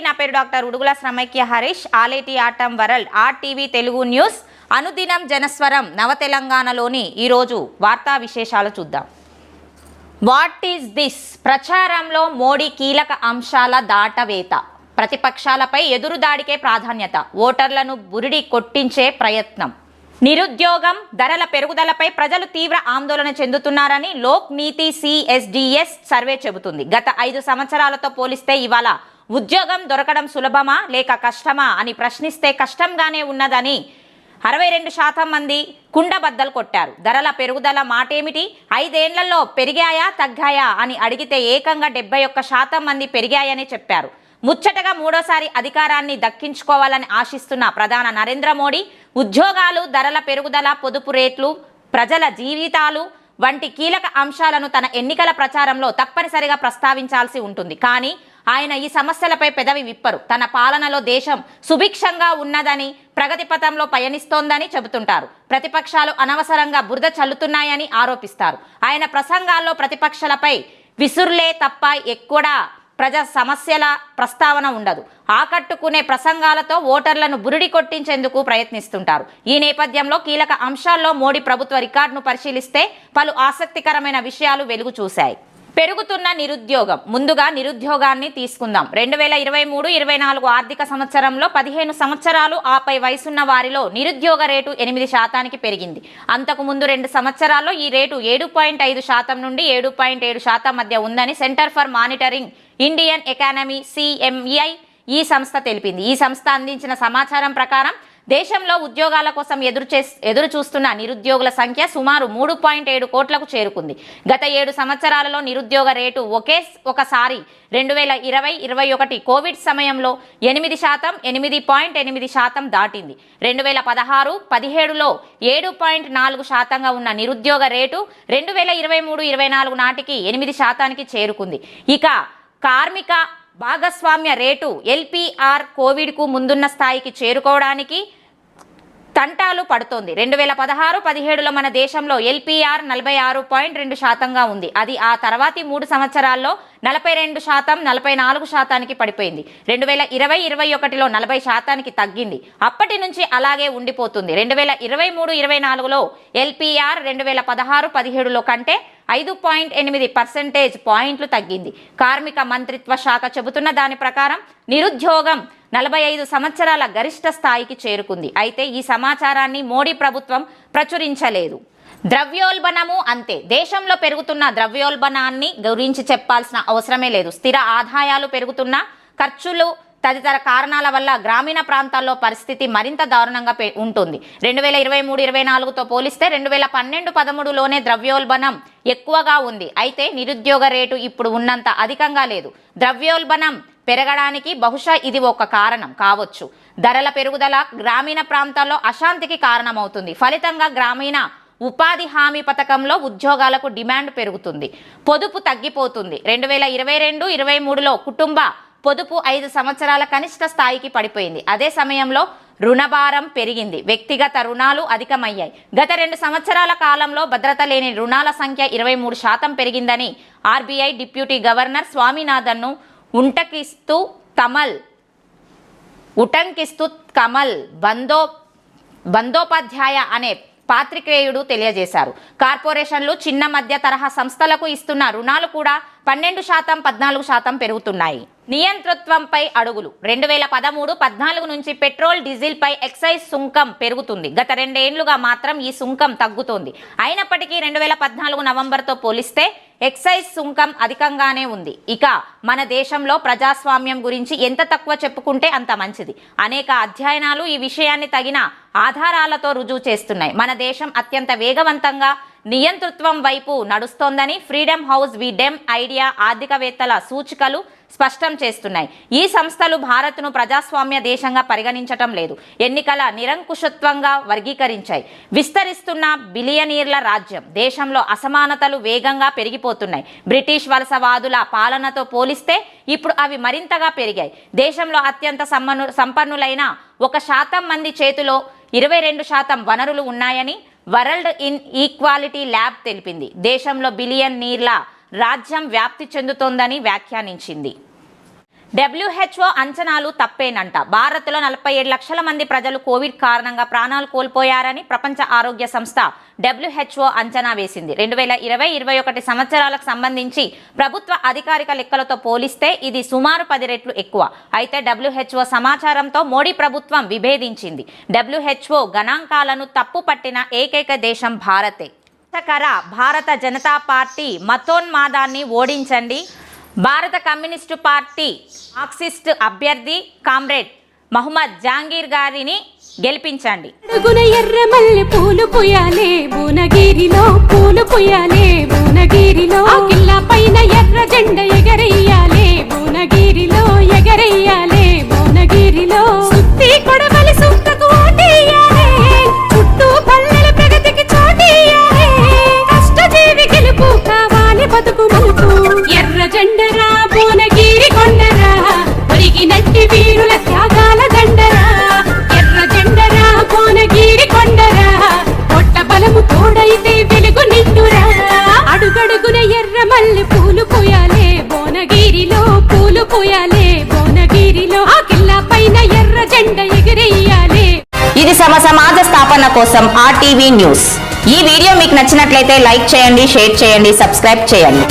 నా పేరు doctor Udugula Shramaikya Harish. Aleti atom world RTV Telugu news. అనుదినం జనస్వరం నవ తెలంగాణలోని ఈరోజు వార్తా విశేషాలు చూద్దాం. వాట్ ఈస్ దిస్ ప్రచారంలో మోడీ కీలక అంశాల దాటవేత. ప్రతిపక్షాలపై ఎదురుదాడికే ప్రాధాన్యత. ఓటర్లను బురిడి కొట్టించే ప్రయత్నం. నిరుద్యోగం ధరల పెరుగుదలపై ప్రజలు తీవ్ర ఆందోళన చెందుతున్నారని లోక్ నీతి సిఎస్డిఎస్ సర్వే చెబుతుంది. గత ఐదు సంవత్సరాలతో పోలిస్తే ఇవాళ ఉద్యోగం దొరకడం సులభమా లేక కష్టమా అని ప్రశ్నిస్తే కష్టంగానే ఉన్నదని అరవై రెండు శాతం మంది కుండబద్దలు కొట్టారు. ధరల పెరుగుదల మాటేమిటి? ఐదేళ్ళలో పెరిగాయా తగ్గాయా అని అడిగితే ఏకంగా డెబ్బై ఒక్క శాతం మంది పెరిగాయని చెప్పారు. ముచ్చటగా మూడోసారి అధికారాన్ని దక్కించుకోవాలని ఆశిస్తున్న ప్రధాన నరేంద్ర మోడీ ఉద్యోగాలు ధరల పెరుగుదల పొదుపు రేట్లు ప్రజల జీవితాలు వంటి కీలక అంశాలను తన ఎన్నికల ప్రచారంలో తప్పనిసరిగా ప్రస్తావించాల్సి ఉంటుంది. కానీ ఆయన ఈ సమస్యలపై పెదవి విప్పరు. తన పాలనలో దేశం సుభిక్షంగా ఉన్నదని ప్రగతి పథంలో పయనిస్తోందని చెబుతుంటారు. ప్రతిపక్షాలు అనవసరంగా బురద చల్లుతున్నాయని ఆరోపిస్తారు. ఆయన ప్రసంగాల్లో ప్రతిపక్షాలపై విసురులే తప్ప ఎక్కడా ప్రజా సమస్యల ప్రస్తావన ఉండదు. ఆకట్టుకునే ప్రసంగాలతో ఓటర్లను బురిడి కొట్టించేందుకు ప్రయత్నిస్తుంటారు. ఈ నేపథ్యంలో కీలక అంశాల్లో మోడీ ప్రభుత్వ రికార్డును పరిశీలిస్తే పలు ఆసక్తికరమైన విషయాలు వెలుగు చూశాయి. పెరుగుతున్న నిరుద్యోగం. ముందుగా నిరుద్యోగాన్ని తీసుకుందాం. రెండు వేల ఇరవై మూడు ఇరవై నాలుగు ఆర్థిక సంవత్సరంలో పదిహేను సంవత్సరాలు ఆపై వయసున్న వారిలో నిరుద్యోగ రేటు ఎనిమిది శాతానికి పెరిగింది. అంతకు ముందు రెండు సంవత్సరాల్లో ఈ రేటు ఏడు పాయింట్ ఐదు శాతం నుండి ఏడు పాయింట్ ఏడు శాతం మధ్య ఉందని centre for monitoring Indian economy CMIE ఈ సంస్థ తెలిపింది. ఈ సంస్థ అందించిన సమాచారం ప్రకారం దేశంలో ఉద్యోగాల కోసం ఎదురు చే ఎదురు చూస్తున్న నిరుద్యోగుల సంఖ్య సుమారు మూడు పాయింట్ ఏడు కోట్లకు చేరుకుంది. గత ఏడు సంవత్సరాలలో నిరుద్యోగ రేటు ఒకే ఒకసారి రెండు వేల ఇరవై ఇరవై ఒకటి కోవిడ్ సమయంలో ఎనిమిది శాతం ఎనిమిది పాయింట్ ఎనిమిది శాతం దాటింది. రెండు వేల పదహారు పదిహేడులో ఏడు పాయింట్ నాలుగు శాతంగా ఉన్న నిరుద్యోగ రేటు రెండు వేల ఇరవై మూడు ఇరవై నాలుగు నాటికి ఎనిమిది శాతానికి చేరుకుంది. ఇక కార్మిక భాగస్వామ్య రేటు ఎల్పిఆర్ కోవిడ్కు ముందున్న స్థాయికి చేరుకోవడానికి తంటాలు పడుతోంది. రెండు వేల పదహారు పదిహేడులో మన దేశంలో ఎల్పిఆర్ నలభై ఆరు పాయింట్ రెండు శాతంగా ఉంది. అది ఆ తర్వాతి మూడు సంవత్సరాల్లో నలభై రెండు శాతం నలభై నాలుగు శాతానికి పడిపోయింది. రెండు వేల ఇరవై ఇరవై ఒకటిలో నలభై శాతానికి తగ్గింది. అప్పటి నుంచి అలాగే ఉండిపోతుంది. రెండు వేల ఇరవై మూడు ఇరవై నాలుగులో ఎల్పిఆర్ రెండు వేల పదహారు పదిహేడులో కంటే ఐదు పాయింట్ ఎనిమిది పర్సెంటేజ్ పాయింట్లు తగ్గింది. కార్మిక మంత్రిత్వ శాఖ చెబుతున్న దాని ప్రకారం నిరుద్యోగం నలభై ఐదు సంవత్సరాల గరిష్ట స్థాయికి చేరుకుంది. అయితే ఈ సమాచారాన్ని మోడీ ప్రభుత్వం ప్రచురించలేదు. ద్రవ్యోల్బణము అంతే. దేశంలో పెరుగుతున్న ద్రవ్యోల్బణాన్ని గురించి చెప్పాల్సిన అవసరమే లేదు. స్థిర ఆదాయాలు పెరుగుతున్న ఖర్చులు తదితర కారణాల వల్ల గ్రామీణ ప్రాంతాల్లో పరిస్థితి మరింత దారుణంగా పె- ఉంటుంది. రెండు వేల ఇరవై మూడు ఇరవై నాలుగుతో పోలిస్తే రెండు వేల పన్నెండు పదమూడులోనే ద్రవ్యోల్బణం ఎక్కువగా ఉంది. అయితే నిరుద్యోగ రేటు ఇప్పుడు ఉన్నంత అధికంగా లేదు. ద్రవ్యోల్బణం పెరగడానికి బహుశా ఇది ఒక కారణం కావచ్చు. ధరల పెరుగుదల గ్రామీణ ప్రాంతాల్లో అశాంతికి కారణమవుతుంది. ఫలితంగా గ్రామీణ ఉపాధి హామీ పథకంలో ఉద్యోగాలకు డిమాండ్ పెరుగుతుంది. పొదుపు తగ్గిపోతుంది. రెండు వేల ఇరవై రెండు ఇరవై మూడులో కుటుంబ పొదుపు ఐదు సంవత్సరాల కనిష్ట స్థాయికి పడిపోయింది. అదే సమయంలో రుణభారం పెరిగింది. వ్యక్తిగత రుణాలు అధికమయ్యాయి. గత రెండు సంవత్సరాల కాలంలో భద్రత లేని రుణాల సంఖ్య ఇరవై మూడు శాతం పెరిగిందని ఆర్బీఐ డిప్యూటీ గవర్నర్ స్వామినాథన్ను ఉంటకిస్తూ తమల్ ఉటంకిస్తూ కమల్ బందో బందోపాధ్యాయ అనే పాత్రికేయుడు తెలియజేశారు. కార్పొరేషన్లు చిన్న మధ్య తరహా సంస్థలకు ఇస్తున్న రుణాలు కూడా పన్నెండు శాతం పద్నాలుగు శాతం పెరుగుతున్నాయి. నియంతృత్వంపై అడుగులు. రెండు వేల పదమూడు పద్నాలుగు నుంచి పెట్రోల్ డీజిల్పై ఎక్సైజ్ సుంకం పెరుగుతుంది. గత రెండేండ్లుగా మాత్రం ఈ సుంకం తగ్గుతోంది. అయినప్పటికీ రెండు వేల పద్నాలుగు నవంబర్తో పోలిస్తే ఎక్సైజ్ సుంకం అధికంగానే ఉంది. ఇక మన దేశంలో ప్రజాస్వామ్యం గురించి ఎంత తక్కువ చెప్పుకుంటే అంత మంచిది. అనేక అధ్యయనాలు ఈ విషయాన్ని తగిన ఆధారాలతో రుజువు చేస్తున్నాయి. మన దేశం అత్యంత వేగవంతంగా నియంతృత్వం వైపు నడుస్తోందని Freedom House V Dem IDEA ఆర్థికవేత్తల సూచికలు స్పష్టం చేస్తున్నాయి. ఈ సంస్థలు భారత్ను ప్రజాస్వామ్య దేశంగా పరిగణించటం లేదు. ఎన్నికల నిరంకుశత్వంగా వర్గీకరించాయి. విస్తరిస్తున్న బిలియనీర్ల రాజ్యం దేశంలో అసమానతలు వేగంగా పెరిగిపోతున్నాయి. బ్రిటిష్ వలసవాదుల పాలనతో పోలిస్తే ఇప్పుడు అవి మరింతగా పెరిగాయి. దేశంలో అత్యంత సమ్మను సంపన్నులైన ఒక శాతం మంది చేతిలో ఇరవై రెండు శాతం వనరులు ఉన్నాయని వరల్డ్ ఇన్ ఈక్వాలిటీ ల్యాబ్ తెలిపింది. దేశంలో బిలియన్ నీర్ల రాజ్యం వ్యాప్తి చెందుతోందని వ్యాఖ్యానించింది. డబ్ల్యూహెచ్ఓ అంచనాలు తప్పేనంట. భారత్లో నలభై ఏడు లక్షల మంది ప్రజలు కోవిడ్ కారణంగా ప్రాణాలు కోల్పోయారని ప్రపంచ ఆరోగ్య సంస్థ డబ్ల్యూహెచ్ఓ అంచనా వేసింది. రెండు వేల ఇరవై ఇరవై ఒకటి సంవత్సరాలకు సంబంధించి ప్రభుత్వ అధికారిక లెక్కలతో పోలిస్తే ఇది సుమారు పది రెట్లు ఎక్కువ. అయితే డబ్ల్యూహెచ్ఓ సమాచారంతో మోడీ ప్రభుత్వం విభేదించింది. డబ్ల్యూహెచ్ఓ గణాంకాలను తప్పు పట్టిన ఏకైక దేశం భారతే. భారత జనతా పార్టీ మతోన్మాదాన్ని ఓడించండి. భారత కమ్యూనిస్టు పార్టీ మార్క్సిస్ట్ అభ్యర్థి కామ్రేడ్ మహమ్మద్ జహాంగీర్ గారిని గెలిపించండి. ఎర్ర మల్లె పూలు పుయ్యాలే భువనగిరిలో పూలు పుయ్యాలే భువనగిరిలో. కిల్ల పైన ఎర్ర జెండ ఎగరెయ్యాలే ఎర్ర పూలు పూయాలే భువనగిరిలో పూలు పూయాలే భువనగిరిలో ఆ కిల్లా పైన ఎర్ర జెండ ఎగిరేయాలే. ఇది సమ సమాజ స్థాపన కోసం ఆర్టీవీ న్యూస్. ఈ వీడియో మీకు నచ్చినట్లయితే లైక్ చేయండి షేర్ చేయండి సబ్స్క్రైబ్ చేయండి.